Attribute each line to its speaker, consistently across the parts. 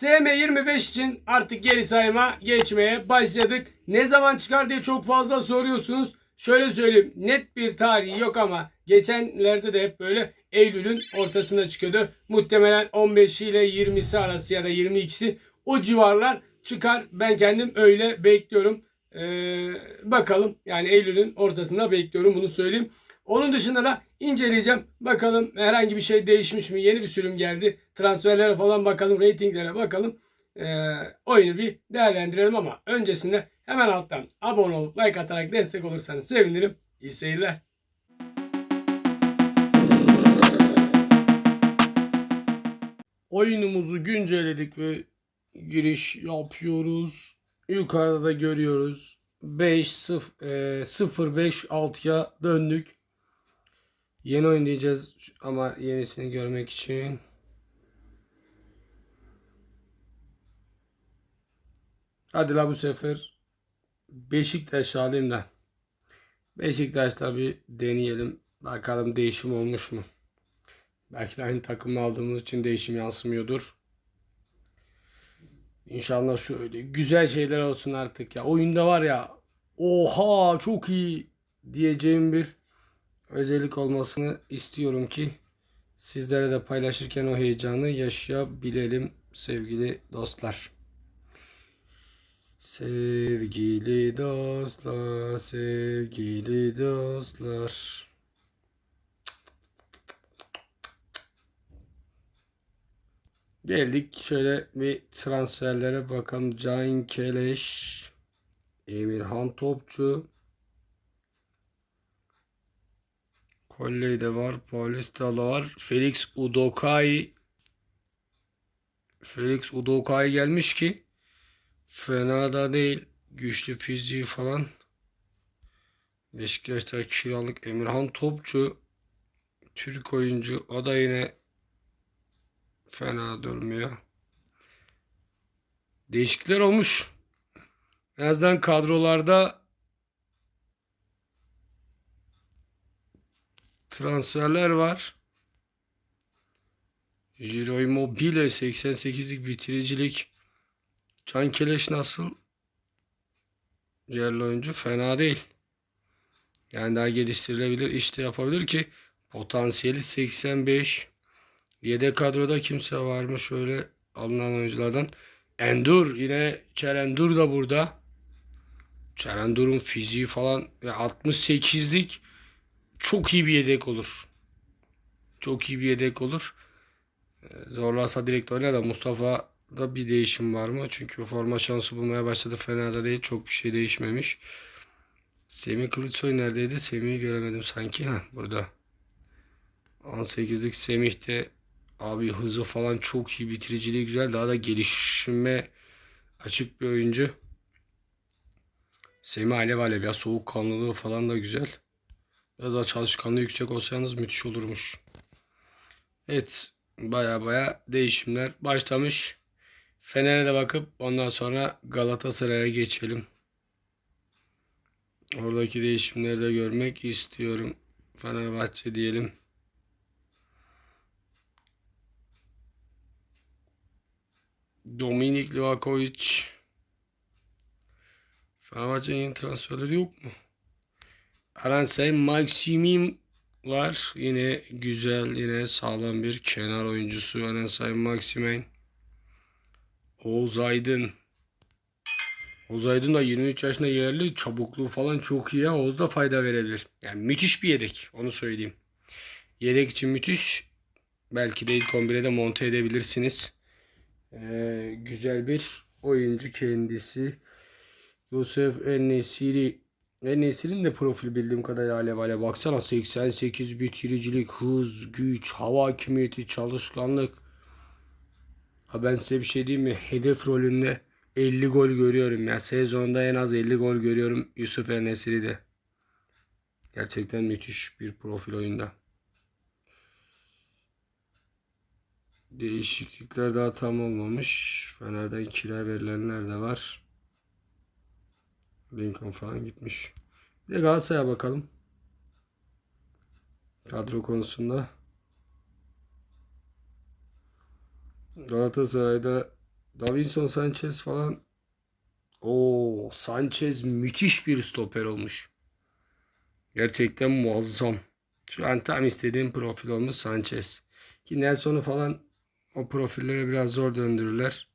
Speaker 1: SM25 için artık geri sayıma geçmeye başladık. Ne zaman çıkar diye çok fazla soruyorsunuz. Şöyle söyleyeyim net bir tarihi yok ama geçenlerde de hep böyle Eylül'ün ortasına çıkıyordu. Muhtemelen 15 ile 20'si arası ya da 22'si o civarlar çıkar. Ben kendim öyle bekliyorum. Ee, bakalım yani Eylül'ün ortasında bekliyorum bunu söyleyeyim. Onun dışında da inceleyeceğim. Bakalım herhangi bir şey değişmiş mi? Yeni bir sürüm geldi. Transferlere falan bakalım. Ratinglere bakalım. Ee, oyunu bir değerlendirelim ama öncesinde hemen alttan abone olup like atarak destek olursanız sevinirim. İyi seyirler. Oyunumuzu güncelledik ve giriş yapıyoruz. Yukarıda da görüyoruz. 5 0 5 6'ya döndük. Yeni oyun diyeceğiz ama yenisini görmek için. Hadi la bu sefer Beşiktaş alayım da. Beşiktaş'ta bir deneyelim. Bakalım değişim olmuş mu? Belki de aynı takımı aldığımız için değişim yansımıyordur. İnşallah şöyle güzel şeyler olsun artık ya. Oyunda var ya oha çok iyi diyeceğim bir özellik olmasını istiyorum ki sizlere de paylaşırken o heyecanı yaşayabilelim sevgili dostlar. Sevgili dostlar, sevgili dostlar. Geldik şöyle bir transferlere bakalım. Cain Keleş, Emirhan Topçu, Kolley de var, Paulista da var. Felix Udokai Felix Udokai gelmiş ki fena da değil. Güçlü fiziği falan. Beşiktaş'ta kiralık Emirhan Topçu Türk oyuncu. O da yine fena durmuyor. Değişiklikler olmuş. En azından kadrolarda transferler var. Jiro Immobile 88'lik bitiricilik. Can Keleş nasıl? Yerli oyuncu fena değil. Yani daha geliştirilebilir işte yapabilir ki potansiyeli 85. Yedek kadroda kimse var mı şöyle alınan oyunculardan? Endur yine Çerendur da burada. Çerendur'un fiziği falan ve 68'lik çok iyi bir yedek olur. Çok iyi bir yedek olur. Ee, Zorlarsa direkt oynar da Mustafa'da bir değişim var mı? Çünkü forma şansı bulmaya başladı. Fena da değil. Çok bir şey değişmemiş. Semih Kılıçsoy neredeydi? Semih'i göremedim sanki. Ha burada. 18'lik Semih de abi hızı falan çok iyi. Bitiriciliği güzel. Daha da gelişime açık bir oyuncu. Semih alev alev ya. Soğukkanlılığı falan da güzel. Biraz daha çalışkanlığı yüksek olsaydınız müthiş olurmuş. Evet. Baya baya değişimler başlamış. Fener'e de bakıp ondan sonra Galatasaray'a geçelim. Oradaki değişimleri de görmek istiyorum. Fenerbahçe diyelim. Dominik Livakovic. Fenerbahçe'nin transferleri yok mu? Aransay Maximim var. Yine güzel, yine sağlam bir kenar oyuncusu. Aransay Maximen. Oğuz Aydın. Oğuz Aydın da 23 yaşında yerli. Çabukluğu falan çok iyi. Oğuz da fayda verebilir. Yani müthiş bir yedek. Onu söyleyeyim. Yedek için müthiş. Belki de ilk 11'e de monte edebilirsiniz. Ee, güzel bir oyuncu kendisi. Yosef Enesiri. Enesiri'nin de profil bildiğim kadarıyla alev alev. Baksana 88 bitiricilik, hız, güç, hava hakimiyeti, çalışkanlık. Ha ben size bir şey diyeyim mi? Hedef rolünde 50 gol görüyorum ya. Sezonda en az 50 gol görüyorum Yusuf Enesiri'de. Gerçekten müthiş bir profil oyunda. Değişiklikler daha tam olmamış. Fener'den kira verilenler de var. Lincoln falan gitmiş. Bir de Galatasaray'a bakalım. Kadro konusunda. Galatasaray'da Davinson Sanchez falan. Oo, Sanchez müthiş bir stoper olmuş. Gerçekten muazzam. Şu an tam istediğim profil olmuş Sanchez. Ki Nelson'u falan o profillere biraz zor döndürürler.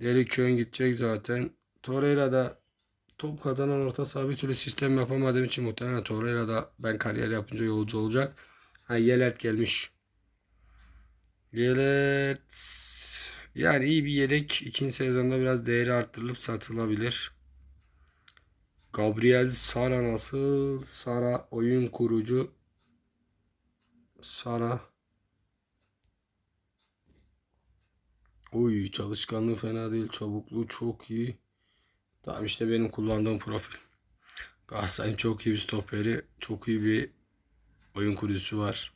Speaker 1: Derek Kön gidecek zaten. Torreira da top kazanan orta saha bir türlü sistem yapamadığım için muhtemelen Torreira da ben kariyer yapınca yolcu olacak. Ha Yelert gelmiş. Yelert yani iyi bir yedek. ikinci sezonda biraz değeri arttırılıp satılabilir. Gabriel Sara nasıl? Sara oyun kurucu. Sara. Uy çalışkanlığı fena değil. Çabukluğu çok iyi. Tamam işte benim kullandığım profil. Galatasaray'ın çok iyi bir stoperi. Çok iyi bir oyun kurucusu var.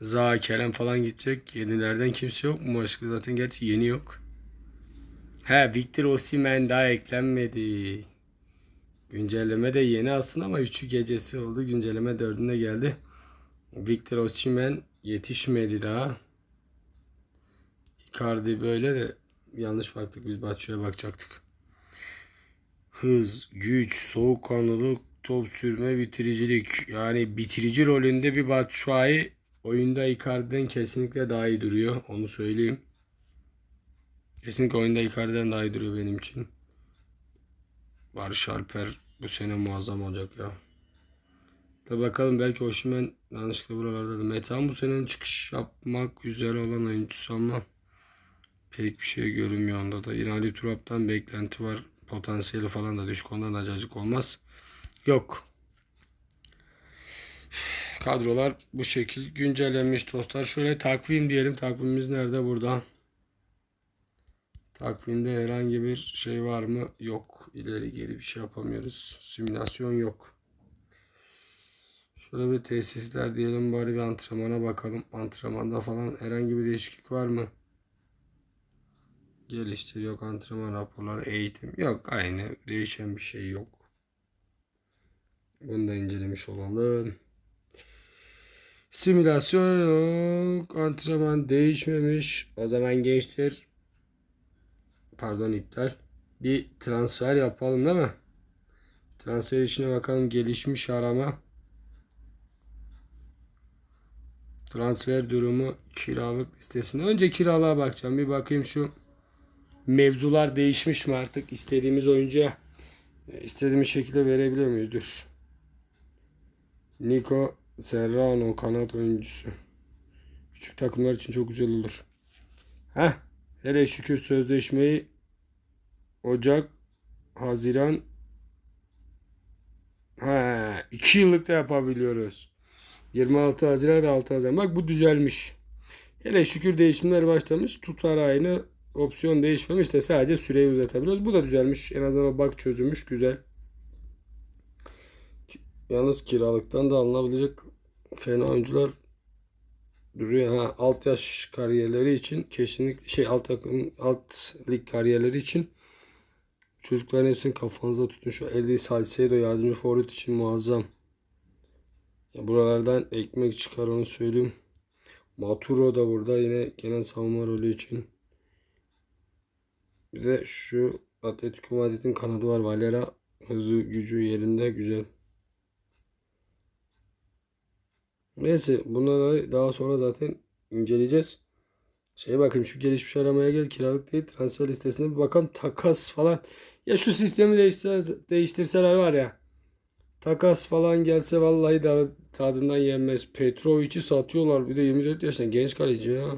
Speaker 1: Zaha Kerem falan gidecek. Yenilerden kimse yok mu? Başka zaten gerçi yeni yok. He Victor Osimhen daha eklenmedi. Güncelleme de yeni aslında ama 3'ü gecesi oldu. Güncelleme 4'ünde geldi. Victor Osimhen yetişmedi daha. Icardi böyle de yanlış baktık biz Batshuayi'ye bakacaktık. Hız, güç, soğukkanlılık, top sürme, bitiricilik. Yani bitirici rolünde bir Batshuayi oyunda Icardi'den kesinlikle daha iyi duruyor. Onu söyleyeyim. Kesinlikle oyunda Icardi'den daha iyi duruyor benim için. Barış Alper bu sene muazzam olacak ya. Da bakalım belki Osimhen yanlışlıkla buralarda da. Metehan bu senenin çıkış yapmak üzere olan oyuncusu ama pek bir şey görünmüyor onda da. Yine Ali Turap'tan beklenti var. Potansiyeli falan da düşük. Ondan acayip olmaz. Yok. Kadrolar bu şekil güncellenmiş dostlar. Şöyle takvim diyelim. Takvimimiz nerede? Burada. Takvimde herhangi bir şey var mı? Yok. İleri geri bir şey yapamıyoruz. Simülasyon yok. Şöyle bir tesisler diyelim bari bir antrenmana bakalım. Antrenmanda falan herhangi bir değişiklik var mı? Geliştir yok antrenman raporları eğitim yok aynı değişen bir şey yok. Bunu da incelemiş olalım. Simülasyon yok. Antrenman değişmemiş. O zaman gençler pardon iptal. Bir transfer yapalım değil mi? Transfer içine bakalım gelişmiş arama. Transfer durumu kiralık listesinde. Önce kiralığa bakacağım. Bir bakayım şu mevzular değişmiş mi artık? istediğimiz oyuncuya e, istediğimiz şekilde verebiliyor muyuz? Dur. Nico Serrano kanat oyuncusu. Küçük takımlar için çok güzel olur. Heh. Hele şükür sözleşmeyi Ocak, Haziran ha 2 yıllık da yapabiliyoruz. 26 Haziran 6 Haziran. Bak bu düzelmiş. Hele şükür değişimler başlamış. Tutar aynı. Opsiyon değişmemiş de sadece süreyi uzatabiliyoruz. Bu da düzelmiş. En azından bak çözülmüş. Güzel. Yalnız kiralıktan da alınabilecek fena oyuncular duruyor. Ha, alt yaş kariyerleri için kesinlikle şey alt takım alt lig kariyerleri için çocukların hepsini kafanıza tutun. Şu Eddie Salcedo yardımcı forvet için muazzam. Ya buralardan ekmek çıkar onu söyleyeyim. Maturo da burada yine genel savunma rolü için. Bir de şu Atletico Madrid'in kanadı var. Valera hızı gücü yerinde güzel. Neyse bunları daha sonra zaten inceleyeceğiz. Şey bakayım şu gelişmiş aramaya gel kiralık değil transfer listesine bir bakalım takas falan. Ya şu sistemi değiştir, değiştirseler var ya. Takas falan gelse vallahi da tadından yenmez. Petrovic'i satıyorlar bir de 24 yaşında genç kaleci ya.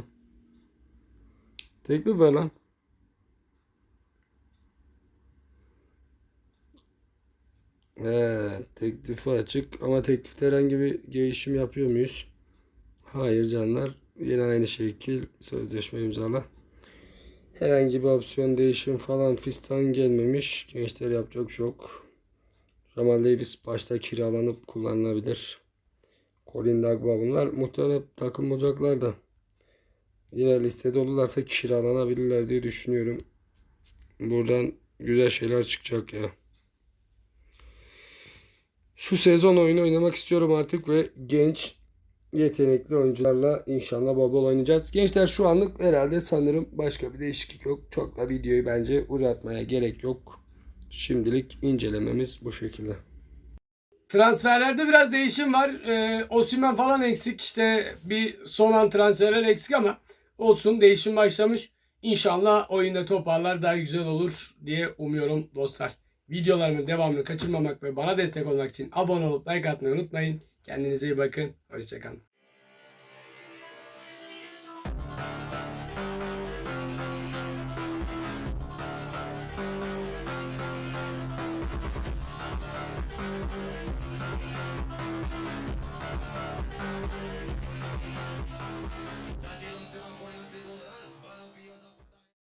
Speaker 1: Teklif ver lan. He, teklifi açık ama teklifte herhangi bir değişim yapıyor muyuz? Hayır canlar. Yine aynı şekil sözleşme imzala. Herhangi bir opsiyon değişim falan fistan gelmemiş. Gençler yapacak çok. Jamal Davis başta kiralanıp kullanılabilir. Colin Dagba bunlar muhtemelen takım olacaklar da. Yine listede olurlarsa kiralanabilirler diye düşünüyorum. Buradan güzel şeyler çıkacak ya. Şu sezon oyunu oynamak istiyorum artık ve genç yetenekli oyuncularla inşallah bol bol oynayacağız. Gençler şu anlık herhalde sanırım başka bir değişiklik yok. Çok da videoyu bence uzatmaya gerek yok. Şimdilik incelememiz bu şekilde. Transferlerde biraz değişim var. Ee, Osimhen falan eksik. İşte bir son an transferler eksik ama olsun değişim başlamış. İnşallah oyunda toparlar daha güzel olur diye umuyorum dostlar. Videolarımın devamını kaçırmamak ve bana destek olmak için abone olup like atmayı unutmayın. Kendinize iyi bakın. Hoşçakalın.